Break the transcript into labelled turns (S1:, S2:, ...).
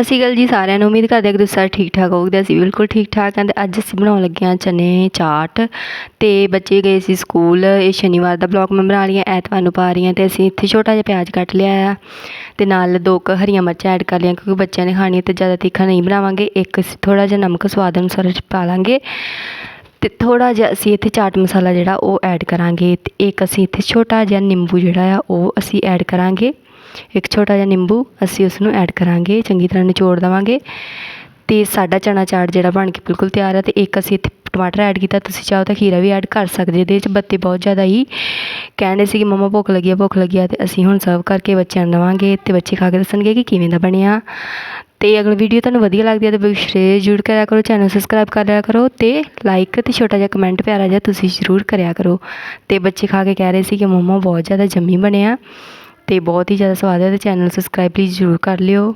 S1: ਸਤਿ ਸ਼੍ਰੀ ਅਕਾਲ ਜੀ ਸਾਰਿਆਂ ਨੂੰ। ਉਮੀਦ ਕਰਦੇ ਹਾਂ ਕਿ ਤੁਸੀਂ ਸਾਰੇ ਠੀਕ ਠਾਕ ਹੋਵੋਗੇ ਅਸੀਂ ਬਿਲਕੁਲ ਠੀਕ ਠਾਕ ਹਾਂ ਤੇ ਅੱਜ ਅਸੀਂ ਬਣਾਉਣ ਲੱਗੇ ਹਾਂ ਚਨੇ ਚਾਟ ਤੇ ਬੱਚੇ ਗਏ ਸੀ ਸਕੂਲ। ਇਹ ਸ਼ਨੀਵਾਰ ਦਾ ਬਲੌਗ ਮੈਂ ਬਣਾ ਰਹੀ ਹਾਂ, ਐਤਵਾਰ ਨੂੰ ਪਾ ਰਹੀ ਹਾਂ ਤੇ ਅਸੀਂ ਇੱਥੇ ਛੋਟਾ ਜਿਹਾ ਪਿਆਜ਼ ਕੱਟ ਲਿਆ ਆ ਤੇ ਨਾਲ ਦੋ ਕ ਹਰੀਆਂ ਮਿਰਚਾਂ ਐਡ ਕਰ ਲਈਆਂ ਕਿਉਂਕਿ ਬੱਚਿਆਂ ਨੇ ਖਾਣੀ ਤੇ ਜ਼ਿਆਦਾ ਤਿੱਖਾ ਨਹੀਂ ਬਣਾਵਾਂਗੇ। ਇੱਕ ਅਸੀਂ ਥੋੜਾ ਜਿਹਾ ਨਮਕ ਸਵਾਦ ਅਨੁਸਾਰ ਪਾ ਲਾਂਗੇ। ਅਤੇ ਥੋੜ੍ਹਾ ਜਿਹਾ ਅਸੀਂ ਇੱਥੇ ਚਾਟ ਮਸਾਲਾ ਜਿਹੜਾ ਉਹ ਐਡ ਕਰਾਂਗੇ ਅਤੇ ਇੱਕ ਅਸੀਂ ਇੱਥੇ ਛੋਟਾ ਜਿਹਾ ਨਿੰਬੂ ਜਿਹੜਾ ਆ ਉਹ ਅਸੀਂ ਐਡ ਕਰਾਂਗੇ। ਇੱਕ ਛੋਟਾ ਜਿਹਾ ਨਿੰਬੂ ਅਸੀਂ ਉਸ ਨੂੰ ਐਡ ਕਰਾਂਗੇ, ਚੰਗੀ ਤਰ੍ਹਾਂ ਨਿਚੋੜ ਦੇਵਾਂਗੇ। ਤੇ ਸਾਡਾ ਚਨਾ ਚਾਟ ਜਿਹੜਾ ਬਣ ਕੇ ਬਿਲਕੁਲ ਤਿਆਰ ਹੈ ਤੇ ਇੱਕ ਅਸੀਂ ਇੱਥੇ ਟਮਾਟਰ ਐਡ ਕੀਤਾ, ਤੁਸੀਂ ਚਾਹੋ ਤਾਂ ਖੀਰਾ ਵੀ ਐਡ ਕਰ ਸਕਦੇ ਇਹਦੇ ਵਿੱਚ ਬੱਤੇ ਬਹੁਤ ਜ਼ਿਆਦਾ ਹੀ। ਕਹਿੰਦੇ ਸੀ ਕਿ ਮਮਾ ਭੁੱਖ ਲੱਗੀ ਆ, ਭੁੱਖ ਲੱਗੀ ਆ ਤੇ ਅਸੀਂ ਹੁਣ ਸਰਵ ਕਰਕੇ ਬੱਚਿਆਂ ਨੂੰ ਦੇਵਾਂਗੇ ਤੇ ਬੱਚੇ ਖਾ ਕੇ ਦੱਸਣਗੇ ਕਿ ਕਿਵੇਂ ਦਾ ਬਣਿਆ। ਤੇ ਅਗਲੀ ਵੀਡੀਓ ਤੁਹਾਨੂੰ ਵਧੀਆ ਲੱਗਦੀ ਹੈ ਤਾਂ ਸ਼ੇਅਰ ਜ਼ਰੂਰ ਕਰਿਆ ਕਰੋ ਚੈਨਲ ਸਬਸਕ੍ਰਾਈਬ ਕਰ ਲਿਆ ਕਰੋ ਤੇ ਲਾਈਕ ਤੇ ਛੋਟਾ ਜਿਹਾ ਕਮੈਂਟ ਪਿਆਰਾ ਜਿਹਾ ਤੁਸੀਂ ਜ਼ਰੂਰ ਕਰਿਆ ਕਰੋ। ਤੇ ਬੱਚੇ ਖਾ ਕੇ ਕਹਿ ਰਹੇ ਸੀ ਕਿ ਮਮਾ ਬਹੁਤ ਜ਼ਿਆਦਾ ਜੰਮੀ ਬਣਿਆ ਤੇ ਬਹੁਤ ਹੀ ਜ਼ਿਆਦਾ ਸਵਾਦ ਹੈ ਤੇ ਚੈਨਲ ਸਬਸਕ੍ਰਾਈਬ ਪਲੀਜ਼ ਜ਼ਰੂਰ ਕਰ ਲਿਓ।